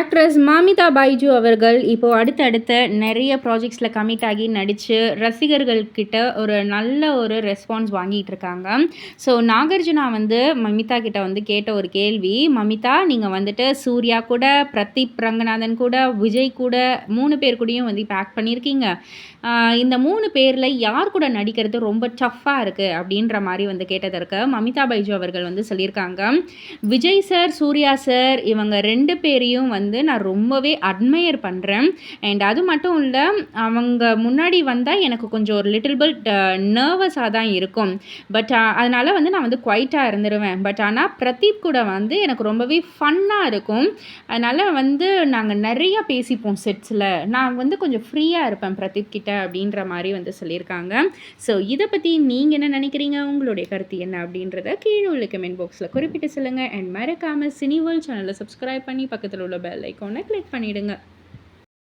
Actress மாமிதா Baiju அவர்கள் இப்போது அடுத்தடுத்த நிறைய ப்ராஜெக்ட்ஸில் கமிட் ஆகி நடித்து ரசிகர்கள்கிட்ட ஒரு நல்ல ஒரு ரெஸ்பான்ஸ் வாங்கிட்டு இருக்காங்க. ஸோ நாகார்ஜுனா வந்து மமிதா கிட்ட வந்து கேட்ட ஒரு கேள்வி மமிதா நீங்கள் வந்துட்டு சூர்யா கூட பிரதீப் ரங்கநாதன் கூட விஜய் கூட மூணு பேர் கூடயும் வந்து இப்போ ஆக்ட் பண்ணியிருக்கீங்க இந்த மூணு பேரில் யார் கூட நடிக்கிறது ரொம்ப டஃப்பாக இருக்குது அப்படின்ற மாதிரி வந்து கேட்டதற்கு மமிதா பைஜு அவர்கள் வந்து சொல்லியிருக்காங்க. விஜய் சார் சூர்யா சார் இவங்க ரெண்டு பேரையும் வந்து வந்து நான் ரொம்பவே அட்மையர் பண்ணுறேன் அண்ட் அது மட்டும் இல்லை அவங்க முன்னாடி வந்தால் எனக்கு கொஞ்சம் ஒரு லிட்டில் பிட் நர்வஸாக தான் இருக்கும். பட் அதனால் வந்து நான் வந்து குவைட்டாக இருந்துருவேன். பட் ஆனால் பிரதீப் கூட வந்து எனக்கு ரொம்பவே ஃபன்னாக இருக்கும். அதனால் வந்து நாங்கள் நிறைய பேசிப்போம் செட்ஸில் நான் வந்து கொஞ்சம் ஃப்ரீயாக இருப்பேன் பிரதீப் கிட்ட அப்படின்ற மாதிரி வந்து சொல்லியிருக்காங்க. ஸோ இதை பற்றி நீங்கள் என்ன நினைக்கிறீங்க? உங்களுடைய கருத்து என்ன அப்படின்றத கீழே உள்ள கமெண்ட் பாக்ஸில் குறிப்பிட்டு சொல்லுங்கள் அண்ட் மறக்காமல் சினிவல் சேனலை சப்ஸ்கிரைப் பண்ணி பக்கத்தில் உள்ள பெல் ஐக்கானை கிளிக் பண்ணிவிடுங்க